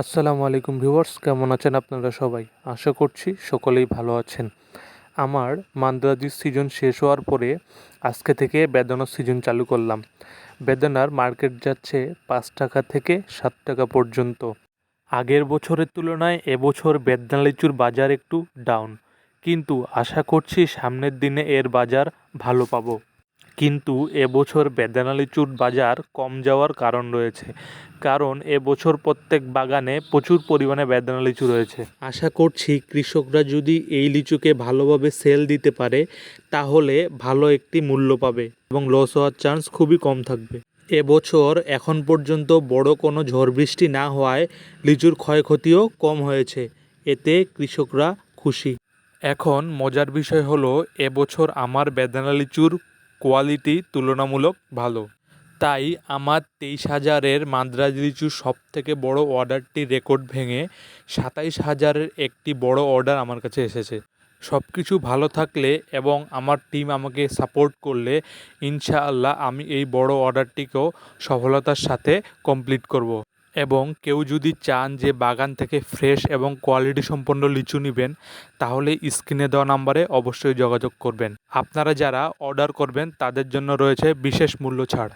আসসালামু আলাইকুম ভিউয়ার্স, কেমন আছেন আপনারা সবাই? আশা করছি সকলেই ভালো আছেন। আমার মান্দারাজির সিজন শেষ হওয়ার পরে আজকে থেকে বেদানার সিজন চালু করলাম। বেদানার মার্কেট যাচ্ছে পাঁচ টাকা থেকে সাত টাকা পর্যন্ত। আগের বছরের তুলনায় এবছর বেদনা লিচুর বাজার একটু ডাউন কিন্তু আশা করছি সামনের দিনে এর বাজার ভালো পাবো। কিন্তু এবছর বেদানা লিচুর বাজার কম যাওয়ার কারণ রয়েছে। কারণ এবছর প্রত্যেক বাগানে প্রচুর পরিমাণে বেদানা লিচু রয়েছে আশা করছি কৃষকরা যদি এই লিচুকে ভালোভাবে সেল দিতে পারে তাহলে ভালো একটি মূল্য পাবে এবং লস হওয়ার চান্স খুবই কম থাকবে। এবছর এখন পর্যন্ত বড় কোনো ঝড় বৃষ্টি না হওয়ায় লিচুর ক্ষয়ক্ষতিও কম হয়েছে। এতে কৃষকরা খুশি। এখন মজার বিষয় হলো এবছর আমার বেদানা লিচুর কোয়ালিটি তুলনামূলক ভালো তাই আমার তেইশ হাজারের মাদ্রাজ লিচুর সব থেকে বড় অর্ডারটি রেকর্ড ভেঙে সাতাইশ হাজারের একটি বড় অর্ডার আমার কাছে এসেছে সব কিছু ভালো থাকলে এবং আমার টিম আমাকে সাপোর্ট করলে ইনশাআল্লাহ আমি এই বড় অর্ডারটিকেও সফলতার সাথে কমপ্লিট করব। এবং কেউ যদি চান যে বাগান থেকে ফ্রেশ এবং কোয়ালিটি সম্পন্ন লিচু নেবেন, তাহলে স্ক্রিনে দেওয়া নাম্বারে অবশ্যই যোগাযোগ করবেন। আপনারা যারা অর্ডার করবেন, তাদের জন্য রয়েছে বিশেষ মূল্য ছাড়।